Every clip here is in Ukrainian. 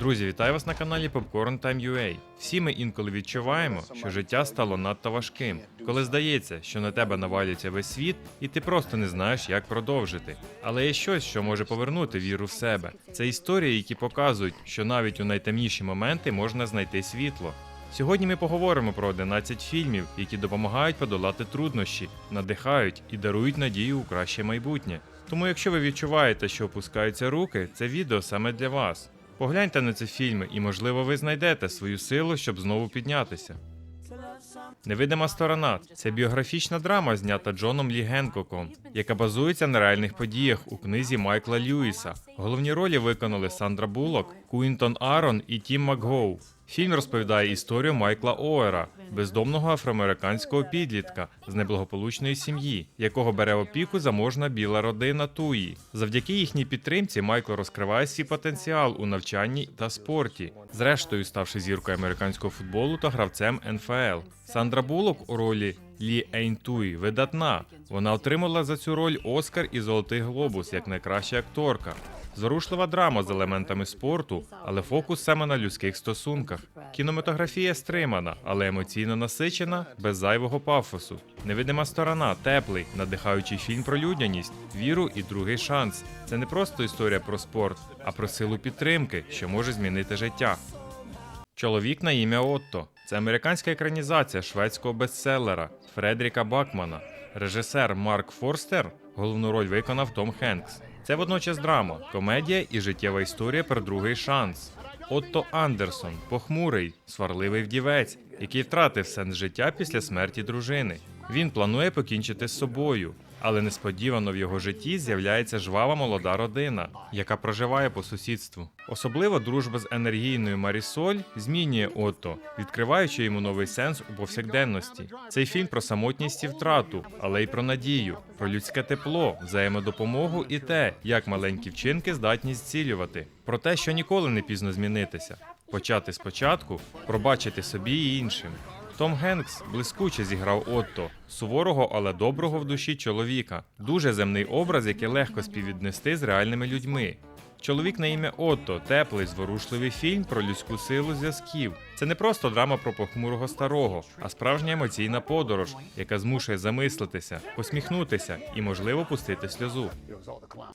Друзі, вітаю вас на каналі Popcorn Time UA. Всі ми інколи відчуваємо, що життя стало надто важким, коли здається, що на тебе навалюється весь світ, і ти просто не знаєш, як продовжити. Але є щось, що може повернути віру в себе. Це історії, які показують, що навіть у найтемніші моменти можна знайти світло. Сьогодні ми поговоримо про 11 фільмів, які допомагають подолати труднощі, надихають і дарують надію у краще майбутнє. Тому, якщо ви відчуваєте, що опускаються руки, це відео саме для вас. Погляньте на ці фільми, і, можливо, ви знайдете свою силу, щоб знову піднятися. Невидима сторона це біографічна драма, знята Джоном Лі Генкоком, яка базується на реальних подіях у книзі Майкла Льюіса. Головні ролі виконали Сандра Булок, Куінтон Арон і Тім Макгоу. Фільм розповідає історію Майкла Оера, бездомного афроамериканського підлітка з неблагополучної сім'ї, якого бере опіку заможна біла родина Туї. Завдяки їхній підтримці Майкл розкриває свій потенціал у навчанні та спорті, зрештою ставши зіркою американського футболу та гравцем НФЛ. Сандра Буллок у ролі Лі Ейнтуї видатна. Вона отримала за цю роль Оскар і Золотий Глобус як найкраща акторка. Зворушлива драма з елементами спорту, але фокус саме на людських стосунках. Кінематографія стримана, але емоційно насичена, без зайвого пафосу. Невидима сторона, теплий, надихаючий фільм про людяність, віру і другий шанс. Це не просто історія про спорт, а про силу підтримки, що може змінити життя. Чоловік на ім'я Отто це американська екранізація шведського бестселера Фредріка Бакмана. Режисер Марк Форстер головну роль виконав Том Хенкс. Це водночас драма, комедія і життєва історія про другий шанс. Отто Андерсон похмурий, сварливий вдівець, який втратив сенс життя після смерті дружини. Він планує покінчити з собою, але несподівано в його житті з'являється жвава молода родина, яка проживає по сусідству. Особливо дружба з енергійною Марісоль змінює Отто, відкриваючи йому новий сенс у повсякденності. Цей фільм про самотність і втрату, але й про надію, про людське тепло, взаємодопомогу і те, як маленькі вчинки здатні зцілювати, про те, що ніколи не пізно змінитися, почати спочатку, пробачити собі і іншим. Том Генкс блискуче зіграв Отто, суворого, але доброго в душі чоловіка. Дуже земний образ, який легко співвіднести з реальними людьми. Чоловік на ім'я Отто теплий, зворушливий фільм про людську силу зв'язків. Це не просто драма про похмурого старого, а справжня емоційна подорож, яка змушує замислитися, посміхнутися і, можливо, пустити сльозу.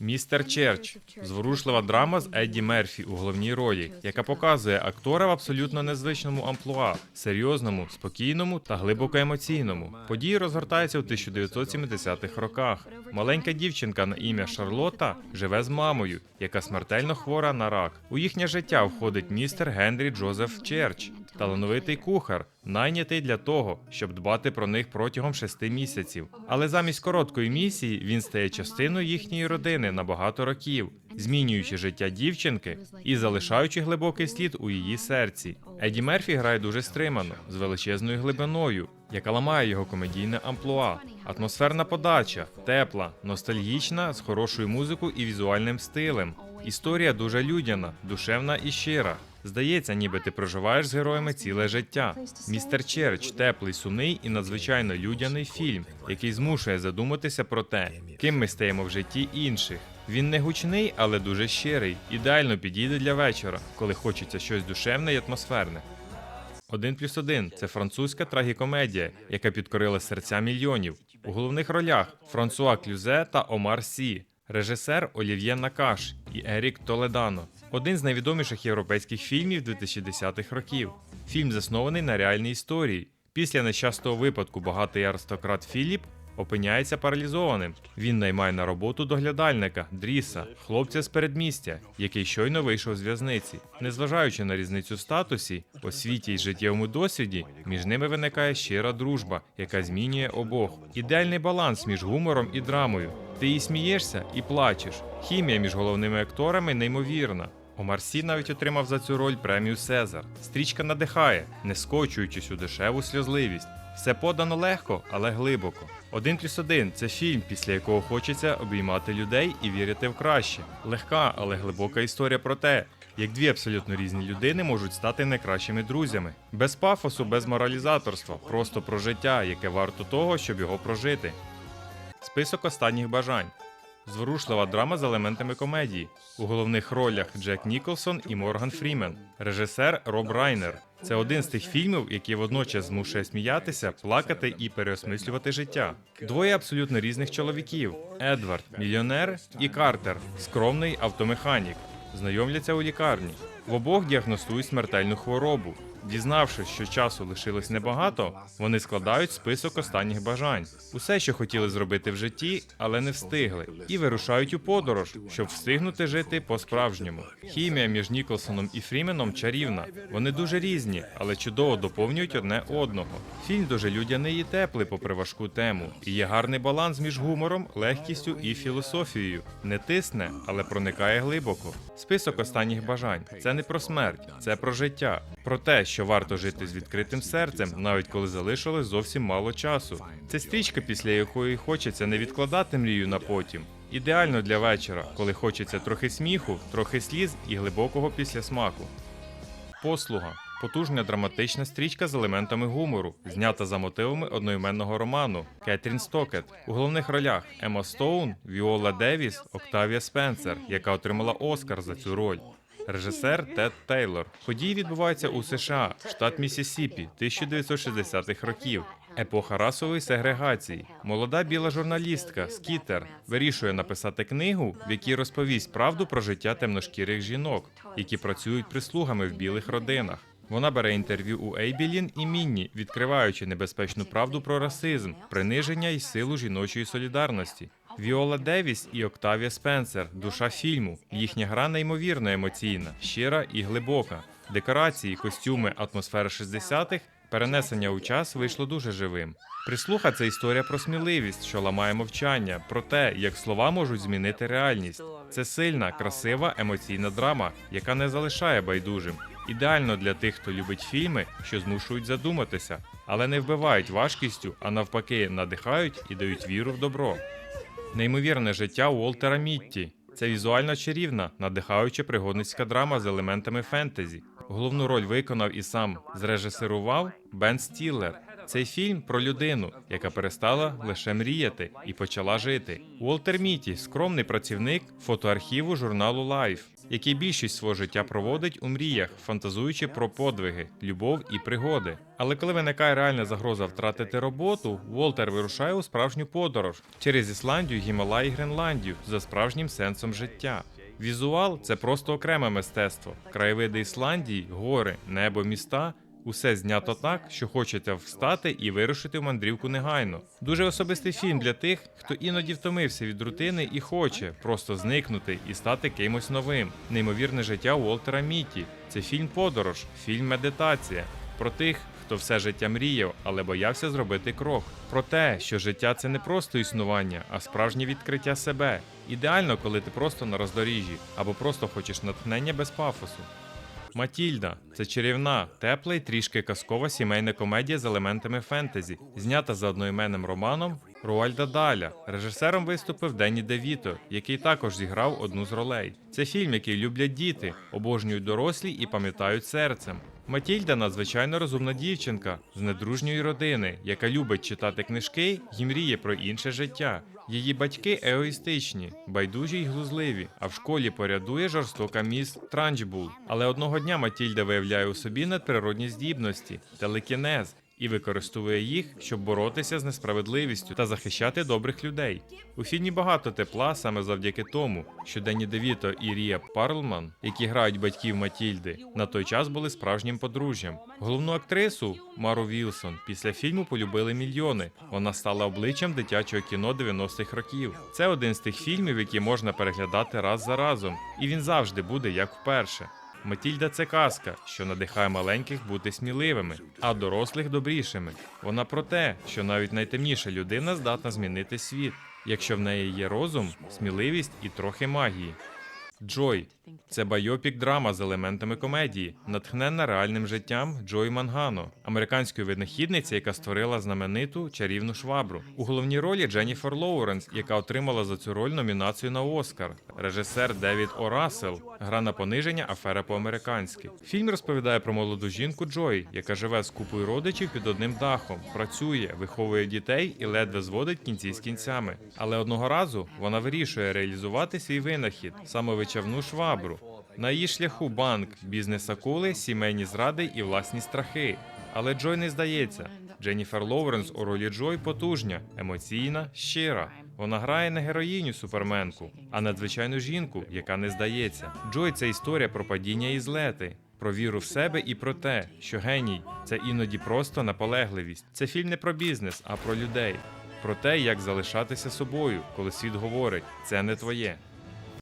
Містер Черч зворушлива драма з Едді Мерфі у головній ролі, яка показує актора в абсолютно незвичному амплуа, серйозному, спокійному та глибоко емоційному. Події розгортаються у 1970-х роках. Маленька дівчинка на ім'я Шарлота живе з мамою, яка смертельно хвора на рак. У їхнє життя входить містер Генрі Джозеф Черч, талановитий кухар, найнятий для того, щоб дбати про них протягом шести місяців. Але замість короткої місії він стає частиною їхньої родини на багато років, змінюючи життя дівчинки і залишаючи глибокий слід у її серці. Еді Мерфі грає дуже стримано, з величезною глибиною, яка ламає його комедійне амплуа. Атмосферна подача, тепла, ностальгічна, з хорошою музикою і візуальним стилем. Історія дуже людяна, душевна і щира. Здається, ніби ти проживаєш з героями ціле життя. Містер Черч теплий, сумний і надзвичайно людяний фільм, який змушує задуматися про те, ким ми стаємо в житті інших. Він не гучний, але дуже щирий. Ідеально підійде для вечора, коли хочеться щось душевне і атмосферне. Один плюс один це французька трагікомедія, яка підкорила серця мільйонів. У головних ролях Франсуа Клюзе та Омар Сі, режисер Олів'є Накаш і Ерік Толедано. Один з найвідоміших європейських фільмів 2010-х років. Фільм заснований на реальній історії. Після нещастого випадку багатий аристократ Філіп опиняється паралізованим. Він наймає на роботу доглядальника Дріса, хлопця з передмістя, який щойно вийшов з в'язниці. Незважаючи на різницю в статусі, освіті й життєвому досвіді, між ними виникає щира дружба, яка змінює обох. Ідеальний баланс між гумором і драмою. Ти і смієшся, і плачеш. Хімія між головними акторами неймовірна. Омар Сі навіть отримав за цю роль премію Сезар. Стрічка надихає, не скочуючись у дешеву сльозливість. Все подано легко, але глибоко. Один плюс один це фільм, після якого хочеться обіймати людей і вірити в краще. Легка, але глибока історія про те, як дві абсолютно різні людини можуть стати найкращими друзями. Без пафосу, без моралізаторства, просто про життя, яке варто того, щоб його прожити. Список останніх бажань. Зворушлива драма з елементами комедії. У головних ролях Джек Ніколсон і Морган Фрімен, режисер Роб Райнер. Це один з тих фільмів, який водночас змушує сміятися, плакати і переосмислювати життя. Двоє абсолютно різних чоловіків: Едвард, мільйонер, і Картер, скромний автомеханік. Знайомляться у лікарні. В обох діагностують смертельну хворобу. Дізнавшись, що часу лишилось небагато, вони складають список останніх бажань, усе, що хотіли зробити в житті, але не встигли, і вирушають у подорож, щоб встигнути жити по-справжньому. Хімія між Ніколсоном і Фріменом чарівна. Вони дуже різні, але чудово доповнюють одне одного. Фільм дуже людяний і теплий, попри важку тему, і є гарний баланс між гумором, легкістю і філософією. Не тисне, але проникає глибоко. Список останніх бажань це не про смерть, це про життя, про те, що варто жити з відкритим серцем, навіть коли залишилось зовсім мало часу. Це стрічка, після якої хочеться не відкладати мрію на потім. Ідеально для вечора, коли хочеться трохи сміху, трохи сліз і глибокого післясмаку. Послуга потужна драматична стрічка з елементами гумору, знята за мотивами одноіменного роману Кетрін Стокет. У головних ролях Ема Стоун, Віола Девіс, Октавія Спенсер, яка отримала Оскар за цю роль. Режисер Тед Тейлор. Події відбуваються у США, штат Міссісіпі, 1960-х років. Епоха расової сегрегації. Молода біла журналістка Скітер вирішує написати книгу, в якій розповість правду про життя темношкірих жінок, які працюють прислугами в білих родинах. Вона бере інтерв'ю у Ейбілін і Мінні, відкриваючи небезпечну правду про расизм, приниження і силу жіночої солідарності. Віола Девіс і Октавія Спенсер душа фільму. Їхня гра неймовірно емоційна, щира і глибока. Декорації, костюми, атмосфера 60-х, перенесення у час вийшло дуже живим. Прислуха це історія про сміливість, що ламає мовчання, про те, як слова можуть змінити реальність. Це сильна, красива, емоційна драма, яка не залишає байдужим. Ідеально для тих, хто любить фільми, що змушують задуматися, але не вбивають важкістю, а навпаки, надихають і дають віру в добро. Неймовірне життя Уолтера Мітті. Це візуально чарівна, надихаюча пригодницька драма з елементами фентезі. Головну роль виконав і сам зрежисерував Бен Стіллер. Цей фільм про людину, яка перестала лише мріяти і почала жити. Уолтер Міті скромний працівник фотоархіву журналу Life, який більшість свого життя проводить у мріях, фантазуючи про подвиги, любов і пригоди. Але коли виникає реальна загроза втратити роботу, Волтер вирушає у справжню подорож через Ісландію, Гімалай і Гренландію за справжнім сенсом життя. Візуал це просто окреме мистецтво. Краєвиди Ісландії, гори, небо, міста. Усе знято так, що хочеться встати і вирушити в мандрівку негайно. Дуже особистий фільм для тих, хто іноді втомився від рутини і хоче просто зникнути і стати кимось новим. Неймовірне життя Уолтера Міті. Це фільм подорож, фільм медитація. Про тих, хто все життя мріяв, але боявся зробити крок. Про те, що життя це не просто існування, а справжнє відкриття себе. Ідеально, коли ти просто на роздоріжжі або просто хочеш натхнення без пафосу. Матільда це чарівна, тепла і трішки казкова сімейна комедія з елементами фентезі, знята за одноіменним романом Руальда Даля. Режисером виступив Денні Девіто, який також зіграв одну з ролей. Це фільм, який люблять діти, обожнюють дорослі і пам'ятають серцем. Матільда надзвичайно розумна дівчинка з недружньої родини, яка любить читати книжки і мріє про інше життя. Її батьки егоїстичні, байдужі й глузливі, а в школі порядує жорстока міс Транчбул. Але одного дня Матільда виявляє у собі надприродні здібності, телекінез. І використовує їх, щоб боротися з несправедливістю та захищати добрих людей. У фільмі багато тепла саме завдяки тому, що Денні Девіто і Рія Парлман, які грають батьків Матільди, на той час були справжнім подружжям. Головну актрису Мару Вілсон після фільму полюбили мільйони. Вона стала обличчям дитячого кіно 90-х років. Це один з тих фільмів, які можна переглядати раз за разом, і він завжди буде як вперше. Матільда це казка, що надихає маленьких бути сміливими, а дорослих добрішими. Вона про те, що навіть найтемніша людина здатна змінити світ, якщо в неї є розум, сміливість і трохи магії. Джой це байопік драма з елементами комедії, натхненна реальним життям Джой Мангано, американської винахідниці, яка створила знамениту чарівну швабру. У головній ролі Дженніфер Лоуренс, яка отримала за цю роль номінацію на Оскар. Режисер Девід О. Рассел, гра на пониження, афера по-американськи. Фільм розповідає про молоду жінку Джой, яка живе з купою родичів під одним дахом, працює, виховує дітей і ледве зводить кінці з кінцями. Але одного разу вона вирішує реалізувати свій винахід самовичавну швабру. На її шляху банк, бізнес акули, сімейні зради і власні страхи. Але Джой не здається. Дженніфер Лоуренс у ролі Джой потужня, емоційна, щира. Вона грає не героїню суперменку, а надзвичайну жінку, яка не здається. Джой це історія про падіння і злети, про віру в себе і про те, що геній це іноді просто наполегливість. Це фільм не про бізнес, а про людей, про те, як залишатися собою, коли світ говорить, це не твоє.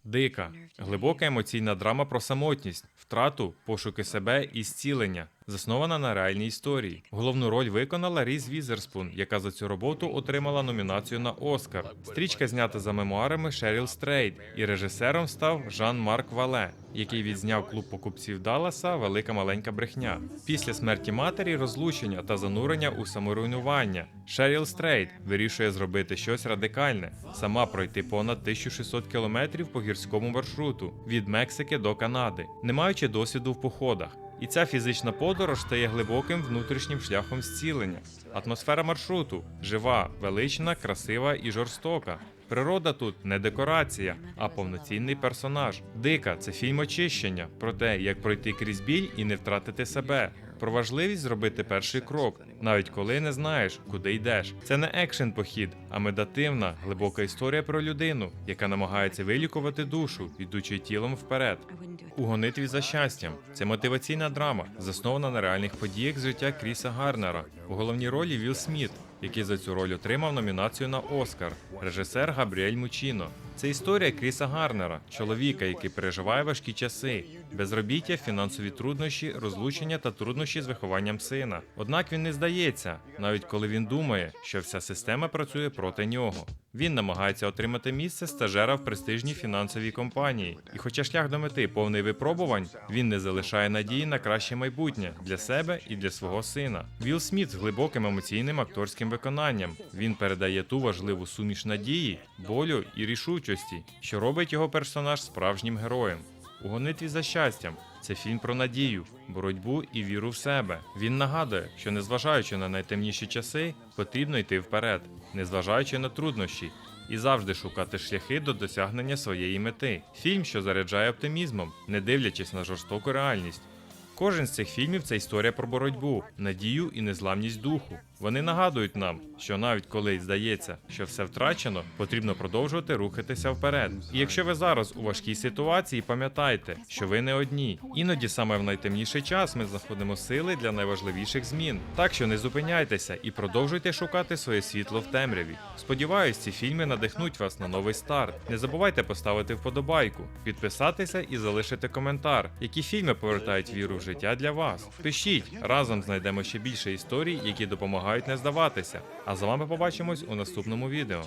Дика, глибока емоційна драма про самотність, втрату, пошуки себе і зцілення, заснована на реальній історії. Головну роль виконала Різ Візерспун, яка за цю роботу отримала номінацію на Оскар. Стрічка знята за мемуарами Шеріл Стрейт, і режисером став Жан-Марк Вале, який відзняв клуб покупців Далласа Велика маленька брехня. Після смерті матері, розлучення та занурення у саморуйнування. Шеріл Стрейт вирішує зробити щось радикальне, сама пройти понад 1600 кілометрів по гірському маршруту від Мексики до Канади, не маючи досвіду в походах. І ця фізична подорож стає глибоким внутрішнім шляхом зцілення. Атмосфера маршруту жива, велична, красива і жорстока. Природа тут не декорація, а повноцінний персонаж. Дика це фільм очищення про те, як пройти крізь біль і не втратити себе. Про важливість зробити перший крок, навіть коли не знаєш, куди йдеш. Це не екшен похід, а медативна, глибока історія про людину, яка намагається вилікувати душу, йдучи тілом вперед. У гонитві за щастям це мотиваційна драма, заснована на реальних подіях з життя Кріса Гарнера. У головній ролі Вілл Сміт, який за цю роль отримав номінацію на Оскар, режисер Габріель Мучіно. Це історія Кріса Гарнера, чоловіка, який переживає важкі часи, безробіття, фінансові труднощі, розлучення та труднощі з вихованням сина. Однак він не здається, навіть коли він думає, що вся система працює проти нього. Він намагається отримати місце стажера в престижній фінансовій компанії. І хоча шлях до мети повний випробувань, він не залишає надії на краще майбутнє для себе і для свого сина. Вілл Сміт з глибоким емоційним акторським виконанням. Він передає ту важливу суміш надії, болю і рішучості, що робить його персонаж справжнім героєм. У гонитві за щастям це фільм про надію, боротьбу і віру в себе. Він нагадує, що незважаючи на найтемніші часи, потрібно йти вперед, незважаючи на труднощі, і завжди шукати шляхи до досягнення своєї мети. Фільм, що заряджає оптимізмом, не дивлячись на жорстоку реальність. Кожен з цих фільмів це історія про боротьбу, надію і незламність духу. Вони нагадують нам, що навіть коли здається, що все втрачено, потрібно продовжувати рухатися вперед. І якщо ви зараз у важкій ситуації, пам'ятайте, що ви не одні. Іноді саме в найтемніший час ми знаходимо сили для найважливіших змін. Так що не зупиняйтеся і продовжуйте шукати своє світло в темряві. Сподіваюсь, ці фільми надихнуть вас на новий старт. Не забувайте поставити вподобайку, підписатися і залишити коментар, які фільми повертають віру в життя для вас. Пишіть разом знайдемо ще більше історій, які допомагають не здаватися. А з вами побачимось у наступному відео.